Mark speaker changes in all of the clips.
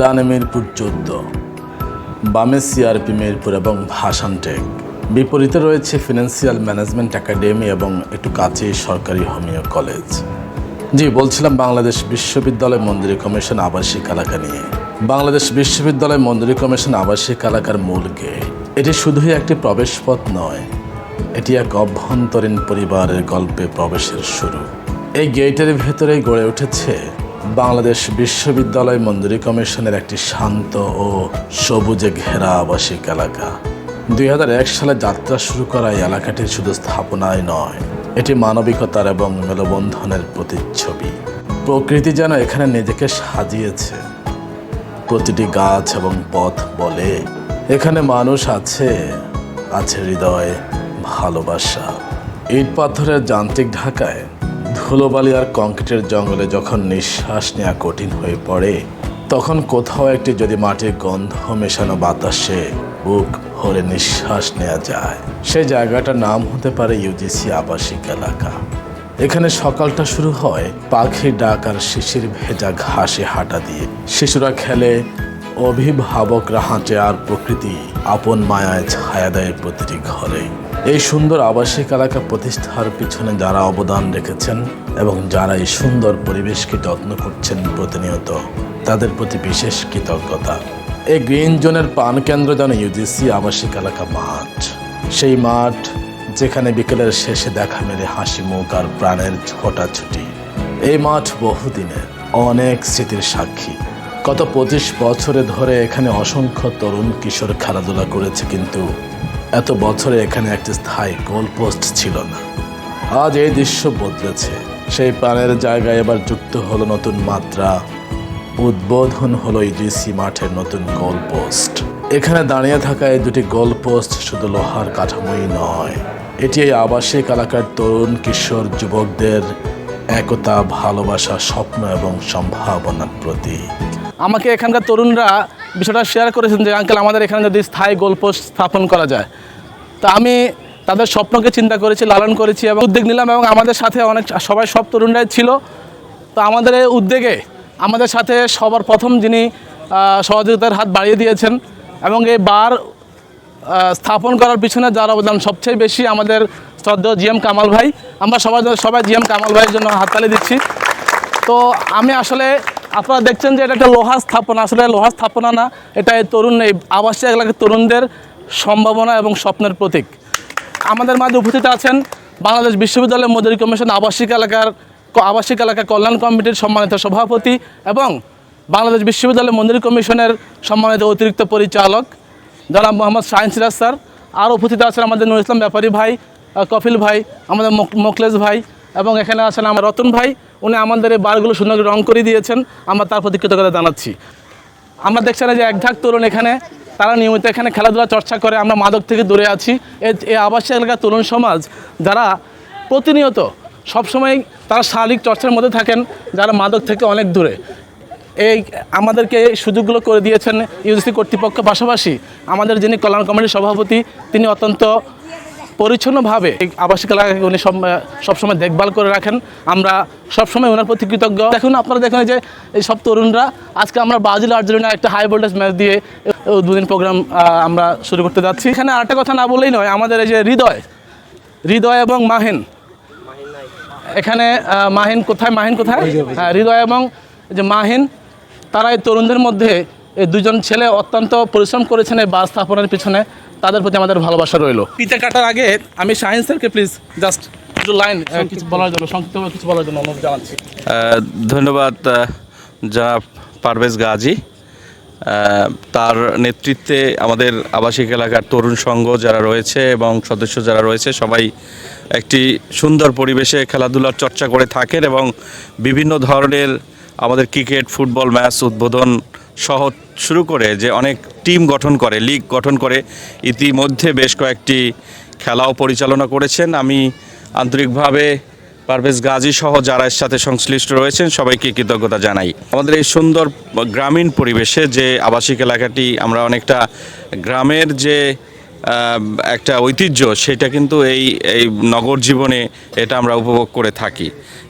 Speaker 1: ডানে মিরপুর চোদ্দ, বামে সিআরপি মিরপুর এবং ভাসান টেক। বিপরীতে রয়েছে ফিনান্সিয়াল ম্যানেজমেন্ট একাডেমি এবং একটু কাছেই সরকারি হোমিও কলেজ। জি, বলছিলাম বাংলাদেশ বিশ্ববিদ্যালয় মন্দির কমিশন আবাসিক এলাকা নিয়ে। বাংলাদেশ বিশ্ববিদ্যালয় মন্দির কমিশন আবাসিক এলাকার মূল গেট। এটি শুধুই একটি প্রবেশপথ নয়, এটি এক অভ্যন্তরীণ পরিবারের গল্পে প্রবেশের শুরু। এই গেটের ভেতরেই গড়ে উঠেছে বাংলাদেশ বিশ্ববিদ্যালয় মঞ্জুরি কমিশনের একটি শান্ত ও সবুজে ঘেরা আবাসিক এলাকা। দুই হাজার এক সালে যাত্রা শুরু করা এই এলাকাটি শুধু স্থাপনায় নয়, এটি মানবিকতার এবং মেলবন্ধনের প্রতিচ্ছবি। প্রকৃতি যেন এখানে নিজেকে সাজিয়েছে। প্রতিটি গাছ এবং পথ বলে, এখানে মানুষ আছে আছে হৃদয়, ভালোবাসা। ইট পাথরের যান্ত্রিক ঢাকায় ধুলোবালি আর কংক্রিটের জঙ্গলে যখন নিঃশ্বাস নেওয়া কঠিন হয়ে পড়ে, তখন কোথাও একটি যদি মাটির গন্ধ মেশানো বাতাসে বুক ভরে নিঃশ্বাস নেওয়া যায়। সেই জায়গাটার নাম হতে পারে ইউজিসি আবাসিক এলাকা। এখানে সকালটা শুরু হয় পাখি ডাক আর শিশির ভেজা ঘাসে হাঁটা দিয়ে। শিশুরা খেলে, অভিভাবকরা হাঁটে আর প্রকৃতি আপন মায়ায় ছায়া দেয় প্রতিটি ঘরে। এই সুন্দর আবাসিক এলাকা প্রতিষ্ঠার পিছনে যারা অবদান রেখেছেন এবং যারা এই সুন্দর পরিবেশকে যত্ন করছেন প্রতিনিয়ত, তাদের প্রতি বিশেষ কৃতজ্ঞতা। এই গ্রিন জোনের পান কেন্দ্র যেন ইউজিসি আবাসিক এলাকা মাঠ। সেই মাঠ যেখানে বিকেলের শেষে দেখা মেলে হাসি, মুখ আর প্রাণের ছোটাছুটি। এই মাঠ বহুদিনের অনেক স্মৃতির সাক্ষী। গত পঁচিশ বছরে ধরে এখানে অসংখ্য তরুণ কিশোর খেলাধুলা করেছে কিন্তু এত বছরে এখানে একটি স্থায়ী গোলপোস্ট ছিল না। আজ এই দৃশ্য বদলেছে। সেই প্রাণের জায়গায় এবার যুক্ত হলো নতুন মাত্রা। উদ্বোধন হলো ইডিসি মাঠের নতুন গোলপোস্ট এখানে দাঁড়িয়ে থাকা এই দুটি গোলপোস্ট শুধু লোহার কাঠামোই নয়। এটি এই আবাসিক এলাকার তরুণ, কিশোর যুবকদের একতা, ভালোবাসা, স্বপ্ন এবং সম্ভাবনার প্রতীক।
Speaker 2: আমাকে এখানকার তরুণরা বিষয়টা শেয়ার করেছেন যে আঙ্কেল আমাদের এখানে যদি স্থায়ী গোলপোস্ট স্থাপন করা যায়। তা আমি তাদের স্বপ্নকে চিন্তা করেছি, লালন করেছি এবং উদ্যোগ নিলাম এবং আমাদের সাথে অনেক সবাই সব তরুণরাই ছিল। তো আমাদের এই উদ্যোগে আমাদের সাথে সবার প্রথম যিনি সহযোগিতার হাত বাড়িয়ে দিয়েছেন এবং এই বার স্থাপন করার পিছনে যার অবদান সবচেয়ে বেশি আমাদের শ্রদ্ধেয় জিএম কামাল ভাই। আমরা সবাই সবাই জিএম কামাল ভাইয়ের জন্য হাততালি দিচ্ছি। তো আমি আসলে আপনারা দেখছেন যে এটা একটা লোহা স্থাপনা। আসলে লোহা স্থাপনা না, এটা এই তরুণ, এই আবাসিক এলাকার তরুণদের সম্ভাবনা এবং স্বপ্নের প্রতীক। আমাদের মাঝে উপস্থিত আছেন বাংলাদেশ বিশ্ববিদ্যালয় মজুরি কমিশন আবাসিক এলাকার আবাসিক এলাকা কল্যাণ কমিটির সম্মানিত সভাপতি এবং বাংলাদেশ বিশ্ববিদ্যালয় মঞ্জুরি কমিশনের সম্মানিত অতিরিক্ত পরিচালক জনাব মোহাম্মদ শাহিন সিরাজ স্যার। আর উপস্থিত আছেন আমাদের নুর ইসলাম ব্যাপারী ভাই কফিল ভাই, আমাদের মোক- মোকলেশ ভাই এবং এখানে আছেন আমার রতন ভাই। উনি আমাদের এই বারগুলো সুন্দর রং করে দিয়েছেন। আমরা তার প্রতি কৃতজ্ঞতা জানাচ্ছি। আমরা দেখছি না যে এক তরুণ এখানে, তারা নিয়মিত এখানে খেলাধুলা চর্চা করে, আমরা মাদক থেকে দূরে আছি। এই আবাসিক এলাকার তরুণ সমাজ, যারা প্রতিনিয়ত সবসময় তারা শারীরিক চর্চার মধ্যে থাকেন, যারা মাদক থেকে অনেক দূরে। এই আমাদেরকে এই সুযোগগুলো করে দিয়েছেন ইউজিসি কর্তৃপক্ষ। পাশাপাশি আমাদের যিনি কল্যাণ কমিটির সভাপতি, তিনি অত্যন্ত পরিচ্ছন্নভাবে এই আবাসিক এলাকাকে উনি সব সবসময় দেখভাল করে রাখেন। আমরা সবসময় ওনার প্রতি কৃতজ্ঞ দেখুন আপনারা দেখুন যে এই সব তরুণরা আজকে আমরা ব্রাজিল আর্জেন্টিনা একটা হাই ভোল্টেজ ম্যাচ দিয়ে উদ্বোধনী প্রোগ্রাম আমরা শুরু করতে যাচ্ছি। এখানে আরেকটা কথা না বললেই নয় আমাদের এই যে হৃদয় হৃদয় এবং মাহিন। এখানে মাহিন কোথায় মাহিন কোথায়? হ্যাঁ হৃদয় এবং যে মাহিন তারা এই তরুণদের মধ্যে এই দুজন ছেলে অত্যন্ত পরিশ্রম করেছেন এই বাস স্থাপনের পিছনে। তাদের প্রতি আমাদের ভালোবাসা রইল। পিতে কাটার আগে আমি শাহিন স্যারকে প্লিজ জাস্ট কিছু লাইন কিছু বলার জন্য সংক্ষিপ্ত কিছু বলার জন্য অনুরোধ জানাচ্ছি।
Speaker 3: ধন্যবাদ জনাব পারভেজ গাজী। তার নেতৃত্বে আমাদের আবাসিক এলাকার তরুণ সংঘ যারা রয়েছে এবং সদস্য যারা রয়েছে সবাই একটি সুন্দর পরিবেশে খেলাধুলার চর্চা করে থাকেন এবং বিভিন্ন ধরনের আমাদের ক্রিকেট, ফুটবল ম্যাচ উদ্বোধন সহ শুরু করে যে অনেক টিম গঠন করে, লিগ গঠন করে, ইতিমধ্যে বেশ কয়েকটি খেলাও পরিচালনা করেছেন। আমি আন্তরিকভাবে পারভেজ গাজী সহ যারা এর সাথে সংশ্লিষ্ট রয়েছেন, সবাইকে কৃতজ্ঞতা জানাই। আমাদের এই সুন্দর গ্রামীণ পরিবেশে যে আবাসিক এলাকাটি আমরা অনেকটা গ্রামের যে একটা ঐতিহ্য, সেটা কিন্তু এই এই নগর জীবনে এটা আমরা উপভোগ করে থাকি।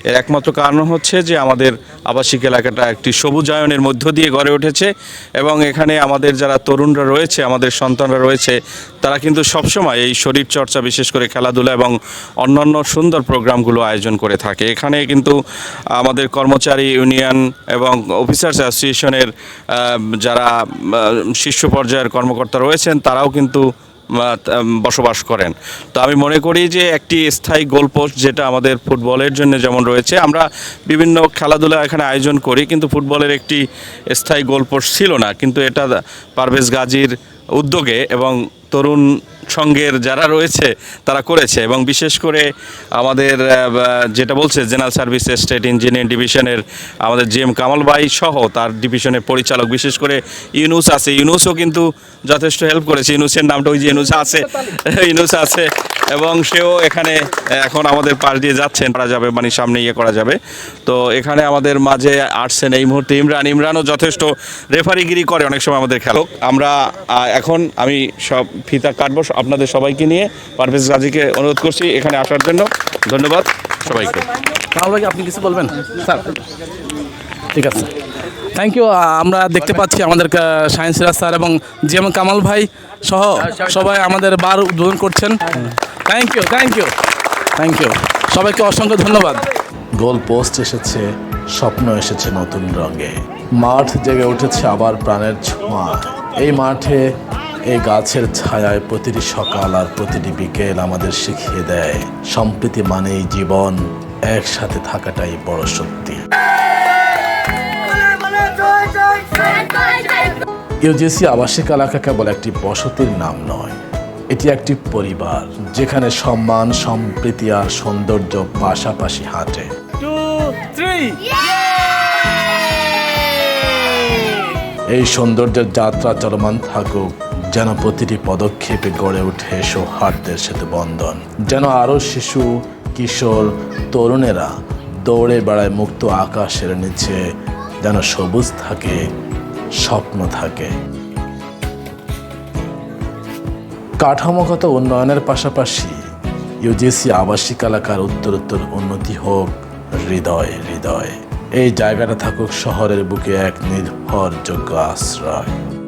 Speaker 3: এর একমাত্র কারণ হচ্ছে যে আমাদের আবাসিক এলাকাটা একটি সবুজায়নের মধ্য দিয়ে গড়ে উঠেছে এবং এখানে আমাদের যারা তরুণরা রয়েছে, আমাদের সন্তানরা রয়েছে, তারা কিন্তু সবসময় এই শরীর চর্চা বিশেষ করে খেলাধুলা এবং অন্যান্য সুন্দর প্রোগ্রামগুলো আয়োজন করে থাকে। এখানে কিন্তু আমাদের কর্মচারী ইউনিয়ন এবং অফিসার্স অ্যাসোসিয়েশনের যারা শীর্ষ পর্যায়ের কর্মকর্তা রয়েছেন, তারাও কিন্তু বসবাস করেন। তো আমি মনে করি যে একটি স্থায়ী গোলপোস্ট যেটা আমাদের ফুটবলের জন্য যেমন রয়েছে, আমরা বিভিন্ন খেলাধুলা এখানে আয়োজন করি, কিন্তু ফুটবলের একটি স্থায়ী গোলপোস্ট ছিল না। কিন্তু এটা পারভেজ গাজীর উদ্যোগে এবং তরুণ সঙ্গের যারা রয়েছে, তারা করেছে এবং বিশেষ করে আমাদের যেটা বলছে, জেনারেল সার্ভিস স্টেট ইঞ্জিনিয়ারিং ডিভিশনের আমাদের জি এম কামাল ভাই সহ তার ডিভিশনের পরিচালক, বিশেষ করে ইউনুস আছে। ইউনুসও কিন্তু যথেষ্ট হেল্প করেছে। ইউনুসের নামটা ওই যে ইউনুস আছে। ইউনুস আছে। এবং সেও এখানে, এখন আমাদের পাশ দিয়ে যাচ্ছেন। করা যাবে মানে সামনে ইয়ে করা যাবে। তো এখানে আমাদের মাঝে আসছেন এই মুহূর্তে ইমরান। ইমরানও যথেষ্ট রেফারিগিরি করে অনেক সময় আমাদের খেলোক আমরা এখন আমি সব ফিতা কাটবো আপনাদের সবাইকে নিয়ে। পারভেজ গাজীকে অনুরোধ করছি এখানে আসার জন্য। ধন্যবাদ সবাইকে।
Speaker 2: আপনি কিছু বলবেন? স্যার। ঠিক আছে। থ্যাংক ইউ আমরা দেখতে পাচ্ছি আমাদের সায়েন্স স্যার এবং জি এম কামাল ভাই সহ সবাই আমাদের বার উদ্বোধন করছেন। Thank you thank you thank you সবাইকে অসংখ্য ধন্যবাদ।
Speaker 1: গোল পোস্ট এসেছে, স্বপ্ন এসেছে নতুন রঙে। মাঠ জেগে উঠেছে আবার প্রাণের ছোঁয়া। এই মাঠে এই গাছের ছায়ায় প্রতিটি সকাল আর প্রতিটি বিকেল আমাদের শিখিয়ে দেয়, সম্প্রীতি মানেই জীবন, একসাথে থাকাটাই বড় সত্যি। ইউজিসি আবাসিক এলাকা কেবল একটি বসতির নাম নয় এটি একটি পরিবার যেখানে সম্মান সম্প্রীতি আর সৌন্দর্য পাশাপাশি হাঁটে। এই সৌন্দর্যের যাত্রা চলমান থাকুক যেন প্রতিটি পদক্ষেপে গড়ে ওঠে সৌহার্দ্যের সেতু বন্ধন। যেন আরও শিশু কিশোর তরুণেরা দৌড়ে বেড়ায় মুক্ত আকাশের নিচে যেন সবুজ থাকে স্বপ্ন থাকে। কাঠামোগত উন্নয়নের পাশাপাশি ইউজিসি আবাসিক এলাকার উত্তরোত্তর উন্নতি হোক। হৃদয় হৃদয়। এই জায়গাটা থাকুক শহরের বুকে এক নির্ভরযোগ্য আশ্রয়।